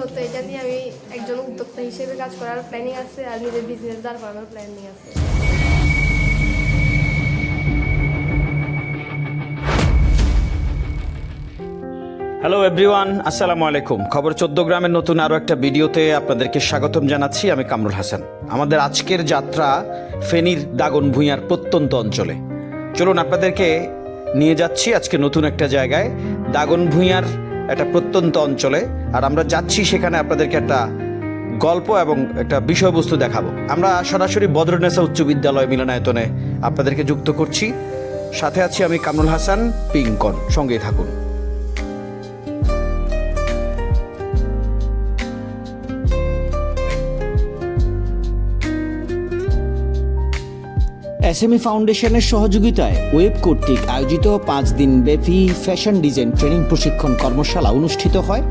মূলত এটা নিয়ে আমি একজন উদ্যোক্তা হিসেবে কাজ করার প্ল্যানিং আছে আর নিজের বিজনেস দাঁড় করানোর প্ল্যানিং আছে। হ্যালো এভরিওয়ান আসসালামু আলাইকুম খবর চোদ্দ গ্রামের নতুন আরও একটা ভিডিওতে আপনাদেরকে স্বাগতম জানাচ্ছি। আমি কামরুল হাসান। আমাদের আজকের যাত্রা ফেনীর দাগন ভূঁইয়ার প্রত্যন্ত অঞ্চলে। চলুন আপনাদেরকে নিয়ে যাচ্ছি আজকে নতুন একটা জায়গায়। দাগন ভূঁইয়ার একটা প্রত্যন্ত অঞ্চলে, আর আমরা যাচ্ছি সেখানে আপনাদেরকে একটা গল্প এবং একটা বিষয়বস্তু দেখাবো। আমরা সরাসরি বদরনেসা উচ্চ বিদ্যালয় মিলনায়তনে আপনাদেরকে যুক্ত করছি। সাথে আছি আমি কামরুল হাসান, পিঙ্কন। সঙ্গেই থাকুন। এসএমই ফাউন্ডেশনের সহযোগিতায় ওয়েব কর্তৃক আয়োজিত পাঁচ দিন ব্যাপী ফ্যাশন ডিজাইন ট্রেনিং প্রশিক্ষণ কর্মশালা অনুষ্ঠিত হয়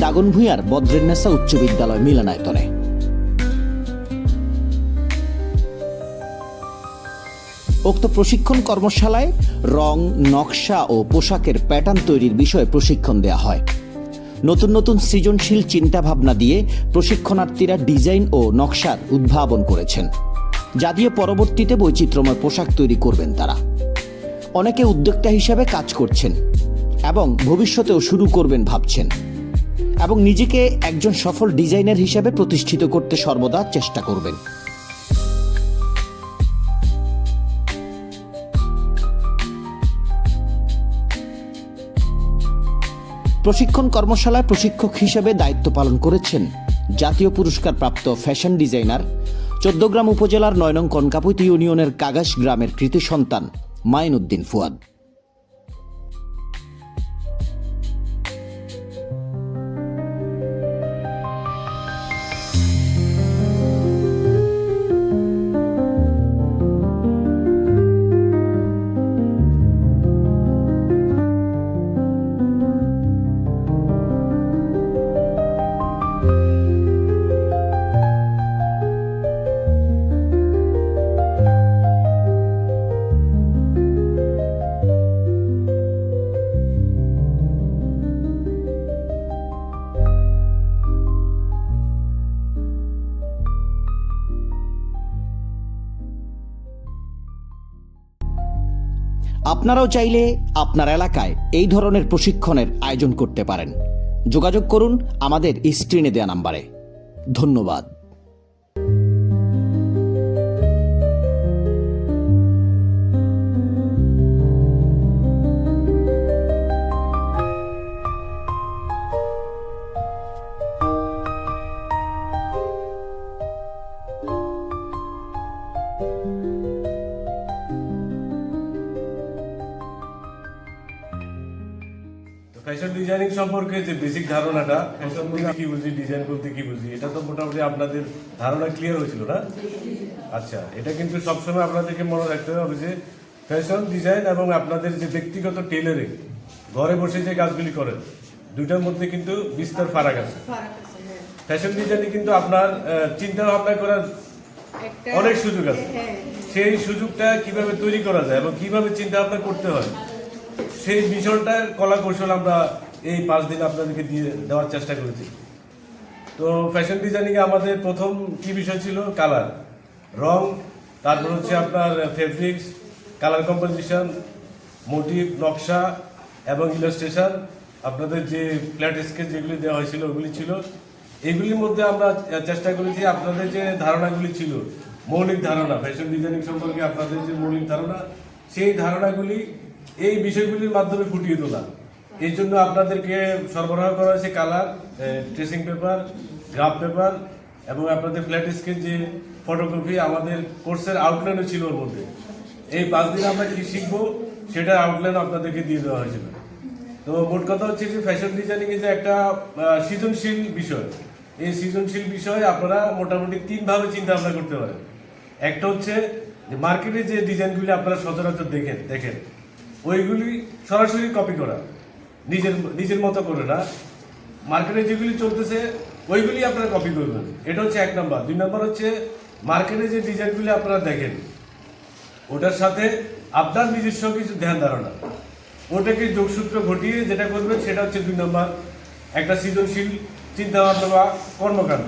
দাগনভূঞার বদ্রেন্নেসা উচ্চ বিদ্যালয় মিলনায়তনে। উক্ত প্রশিক্ষণ কর্মশালায় রং, নকশা ও পোশাকের প্যাটার্ন তৈরির বিষয়ে প্রশিক্ষণ দেওয়া হয়। নতুন নতুন সৃজনশীল চিন্তাভাবনা দিয়ে প্রশিক্ষণার্থীরা ডিজাইন ও নকশার উদ্ভাবন করেছেন। যা দিয়ে পরবর্তীতে বৈচিত্র্যময় পোশাক তৈরি করবেন তারা। অনেকে উদ্যোক্তা হিসাবে কাজ করছেন এবং ভবিষ্যতেও শুরু করবেন ভাবছেন এবং নিজেকে একজন সফল ডিজাইনার হিসাবে প্রতিষ্ঠিত করতে সর্বদা চেষ্টা করবেন। প্রশিক্ষণ কর্মশালায় প্রশিক্ষক হিসেবে দায়িত্ব পালন করেছেন জাতীয় পুরস্কারপ্রাপ্ত ফ্যাশন ডিজাইনার চোদ্দগ্রাম উপজেলার নয়নং কনকাপুত ইউনিয়নের কাগাস গ্রামের কৃতি সন্তান মাইনুদ্দিন ফুয়াদ। আপনারাও চাইলে আপনার এলাকায় এই ধরনের প্রশিক্ষণের আয়োজন করতে পারেন। যোগাযোগ করুন আমাদের স্ক্রিনে দেয়া নাম্বারে। ধন্যবাদ। ফ্যাশন ডিজাইনিং সম্পর্কে যে বেসিক ধারণাটা ফ্যাশন বলতে কি বুঝি ডিজাইন বলতে কি বুঝি এটা তো মোটামুটি আপনাদের ধারণা ক্লিয়ার হয়েছিল না? আচ্ছা এটা কিন্তু সবসময় আপনাদেরকে মনে রাখতে হবে যে ফ্যাশন ডিজাইন এবং আপনাদের যে ব্যক্তিগত টেলারিং ঘরে বসে যে কাজগুলি করেন দুইটার মধ্যে কিন্তু বিস্তর ফারাক আছে। ফ্যাশন ডিজাইনে কিন্তু আপনার চিন্তা ভাবনা করার অনেক সুযোগ আছে। সেই সুযোগটা কীভাবে তৈরি করা যায় এবং কীভাবে চিন্তা ভাবনা করতে হয় সেই বিষয়টার কলা কৌশল আমরা এই পাঁচ দিন আপনাদেরকে দিয়ে দেওয়ার চেষ্টা করেছি। তো ফ্যাশন ডিজাইনিংয়ে আমাদের প্রথম কি বিষয় ছিল? কালার রং, তারপর হচ্ছে আপনার ফেব্রিক্স কালার কম্পোজিশন মোটিভ নকশা এবং ইলাস্ট্রেশন আপনাদের যে ফ্ল্যাট স্কেচ যেগুলি দেওয়া হয়েছিল, ওগুলি ছিল। এগুলির মধ্যে আমরা চেষ্টা করেছি আপনাদের যে ধারণাগুলি ছিল, মৌলিক ধারণা ফ্যাশন ডিজাইনিং সম্পর্কে আপনাদের যে মৌলিক ধারণা, সেই ধারণাগুলি এই বিষয়গুলির মাধ্যমে ফুটিয়ে তোলা। এই জন্য আপনাদেরকে সরবরাহ করা হয়েছে colour tracing paper, graph paper এবং আপনাদের ফ্ল্যাট স্কেচ যে ফটোকপি, আমাদের কোর্সের আউটলাইনও ছিল ওর মধ্যে। এই পাঁচ দিন আমরা কি শিখব সেটা আউটলাইন আপনাদেরকে দিয়ে দেওয়া হয়েছিল। তো মোট কথা হচ্ছে যে ফ্যাশন ডিজাইনিং যে একটা সৃজনশীল বিষয়, এই সৃজনশীল বিষয়ে আপনারা মোটামুটি তিনভাবে চিন্তা ভাবনা করতে পারেন। একটা হচ্ছে যে মার্কেটে যে ডিজাইনগুলি আপনারা সচরাচর দেখেন দেখেন ওইগুলি সরাসরি কপি করা। নিজের নিজের মতো করে না। মার্কেটে যেগুলি চলতেছে, ওইগুলি আপনারা কপি করবেন। এটা হচ্ছে এক নাম্বার দুই নাম্বার হচ্ছে মার্কেটে যে ডিজাইনগুলি আপনারা দেখেন, ওটার সাথে আপনার নিজস্ব কিছু ধ্যান ধারণা। ওটাকে যোগসূত্র ঘটিয়ে যেটা করবেন, সেটা হচ্ছে দুই নম্বর একটা সৃজনশীল চিন্তা ভাবনা বা কর্মকাণ্ড।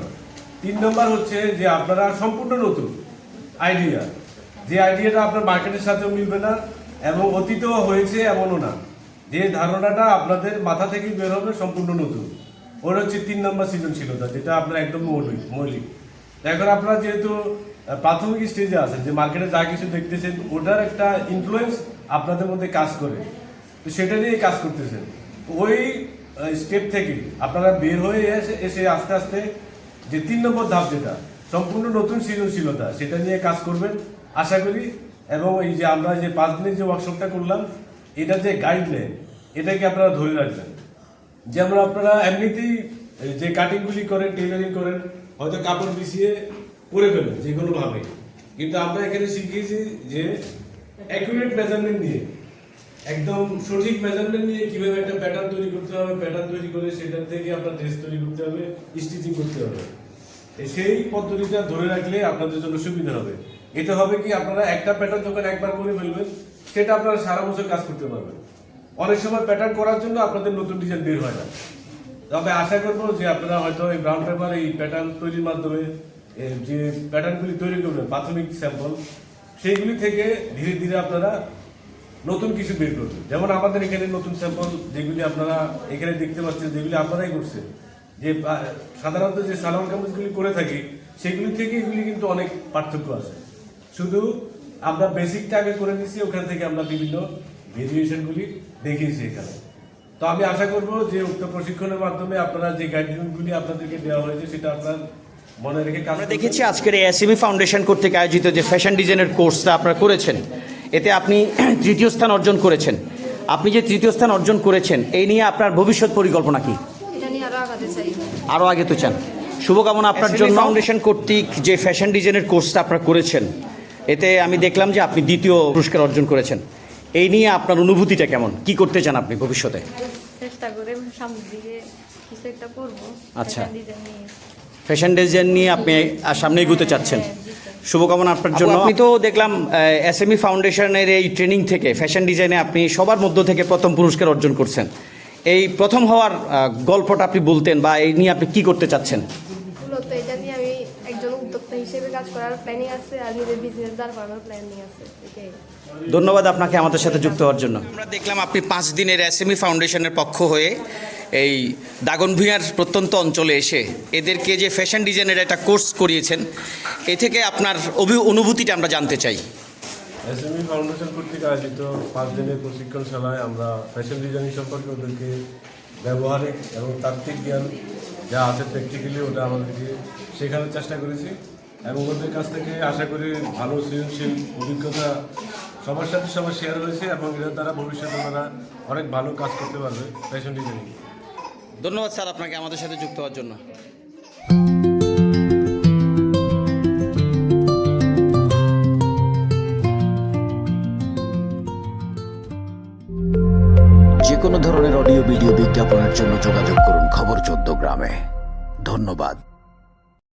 তিন নম্বর হচ্ছে যে আপনারা সম্পূর্ণ নতুন। আইডিয়া যে আইডিয়াটা আপনার মার্কেটের সাথেও মিলবে না এবং অতীতেও হয়েছে এমনও না। যে ধারণাটা আপনাদের মাথা থেকেই বের হবে সম্পূর্ণ নতুন। ওটা হচ্ছে তিন নম্বর সৃজনশীলতা, যেটা আপনার একদম মৌলিক মৌলিক। এখন আপনারা যেহেতু প্রাথমিক স্টেজে আছেন যে মার্কেটে যা কিছু দেখতেছেন, ওটার একটা ইনফ্লুয়েন্স আপনাদের মধ্যে কাজ করে। তো সেটা নিয়ে কাজ করতেছেন। ওই স্টেপ থেকে আপনারা বের হয়ে এসে এসে আস্তে আস্তে যে তিন নম্বর ধাপ যেটা, সম্পূর্ণ নতুন সৃজনশীলতা, সেটা নিয়ে কাজ করবেন। আশা করি এবং এই যে আমরা যে পাঁচ দিনের যে ওয়ার্কশপটা করলাম, এটা যে গাইডলাইন এটাকে আপনারা ধরে রাখবেন? যেমন আপনারা এমনিতেই যে কাটিংগুলি করেন টেলারিং করেন, হয়তো কাপড় বিছিয়ে পরে ফেলেন, যে কোনো ভাবে কিন্তু আমরা এখানে শিখিয়েছি যে অ্যাকুরেট মেজারমেন্ট নিয়ে, একদম সঠিক মেজারমেন্ট নিয়ে কীভাবে একটা প্যাটার্ন তৈরি করতে হবে প্যাটার্ন তৈরি করে সেটা থেকে আপনার ড্রেস তৈরি করতে হবে স্টিচিং করতে হবে। সেই পদ্ধতিটা ধরে রাখলে আপনাদের জন্য সুবিধা হবে। এতে হবে কি, আপনারা একটা প্যাটার্ন যখন একবার করে ফেলবেন, সেটা আপনারা সারা বছর কাজ করতে পারবেন। অনেক সময় প্যাটার্ন করার জন্য আপনাদের নতুন ডিজাইন বের হয় না। তবে আশা করব যে আপনারা হয়তো এই ব্রাউন পেপার এই প্যাটার্ন তৈরির মাধ্যমে যে প্যাটার্নগুলি তৈরি করবেন, প্রাথমিক স্যাম্পল সেইগুলি থেকে ধীরে ধীরে আপনারা নতুন কিছু বের করবেন। যেমন আমাদের এখানে নতুন স্যাম্পল যেগুলি আপনারা এখানে দেখতে পাচ্ছেন, যেগুলি আপনারাই করছেন, যে সাধারণত যে সালোয়ার কামিজগুলি করে থাকি, সেগুলি থেকে এগুলি কিন্তু অনেক পার্থক্য আছে। শুধু আমরা বেসিকটা আগে করে নিছি ওখান থেকে আমরা বিভিন্ন ভেরিয়েশনগুলি দেখিয়েছি এখানে। তো আমি আশা করব যে উক্ত প্রশিক্ষণের মাধ্যমে আপনারা যে গাইডলাইনগুলি আপনাদেরকে দেওয়া হয়েছে সেটা আপনার মনে রেখে কাজ আমরা দেখেছি আজকের এই এসএমই ফাউন্ডেশন কর্তৃক আয়োজিত যে ফ্যাশন ডিজাইনের কোর্সটা আপনারা করেছেন এতে আপনি তৃতীয় স্থান অর্জন করেছেন। আপনি যে তৃতীয় স্থান অর্জন করেছেন এই নিয়ে আপনার ভবিষ্যৎ পরিকল্পনা কি? নিয়ে আরও আগাতে চাই। আরও আগে তো চান। শুভকামনা আপনার জন্য। ফাউন্ডেশন কর্তৃক যে ফ্যাশন ডিজাইনের কোর্সটা আপনারা করেছেন এতে আমি দেখলাম যে আপনি দ্বিতীয় পুরস্কার অর্জন করেছেন। এই নিয়ে আপনার অনুভূতিটা কেমন? কি করতে চান আপনি ভবিষ্যতে? চেষ্টা করে সামনের দিকে কিছু একটা করব। আচ্ছা। ফ্যাশন ডিজাইন নিয়ে। আপনি আর সামনে এগোতে চাচ্ছেন। হ্যাঁ। শুভকামনা আপনার জন্য। আপনি তো দেখলাম এসএমই ফাউন্ডেশনের এই ট্রেনিং থেকে ফ্যাশন ডিজাইনে আপনি সবার মধ্য থেকে প্রথম পুরস্কার অর্জন করছেন। এই প্রথম হওয়ার গল্পটা আপনি বলতেন বা এই নিয়ে আপনি কি করতে চাচ্ছেন মূলত এটা নিয়ে আমি একজন উদ্যোক্তা হিসেবে কাজ করার প্ল্যানিং আছে আর নিজের বিজনেস দাঁড় করানোর প্ল্যানিং আছে এটাই। ধন্যবাদ আপনাকে আমাদের সাথে যুক্ত হওয়ার জন্য। আমরা দেখলাম আপনি পাঁচ দিনের এসএমই ফাউন্ডেশনের পক্ষ হয়ে এই দাগন ভূঁইয়ার প্রত্যন্ত অঞ্চলে এসে এদেরকে যে ফ্যাশন ডিজাইনের একটা কোর্স করিয়েছেন এ থেকে আপনার অভি অনুভূতিটা আমরা জানতে চাই। এসএমই ফাউন্ডেশন কর্তৃক আয়োজিত পাঁচ দিনের প্রশিক্ষণশালায় আমরা ফ্যাশন ডিজাইনিং সম্পর্কে ওদেরকে ব্যবহারিক এবং তাত্ত্বিক জ্ঞান যা আছে প্র্যাকটিক্যালি ওটা আমাদেরকে শেখানোর চেষ্টা করেছি। এবং ওদের কাছ থেকে আশা করি ভালো সৃজনশীল অভিজ্ঞতা সবার সাথে সবার শেয়ার হয়েছে এবং এর দ্বারা ভবিষ্যতে ওনারা অনেক ভালো কাজ করতে পারবে। ফ্যাশন ডিজাইনিং ধন্যবাদ স্যার আপনাকে আমাদের সাথে যুক্ত হওয়ার জন্য। যে কোনো ধরনের অডিও ভিডিও বিজ্ঞাপনের জন্য যোগাযোগ করুন খবর চোদ্দ গ্রামে। ধন্যবাদ।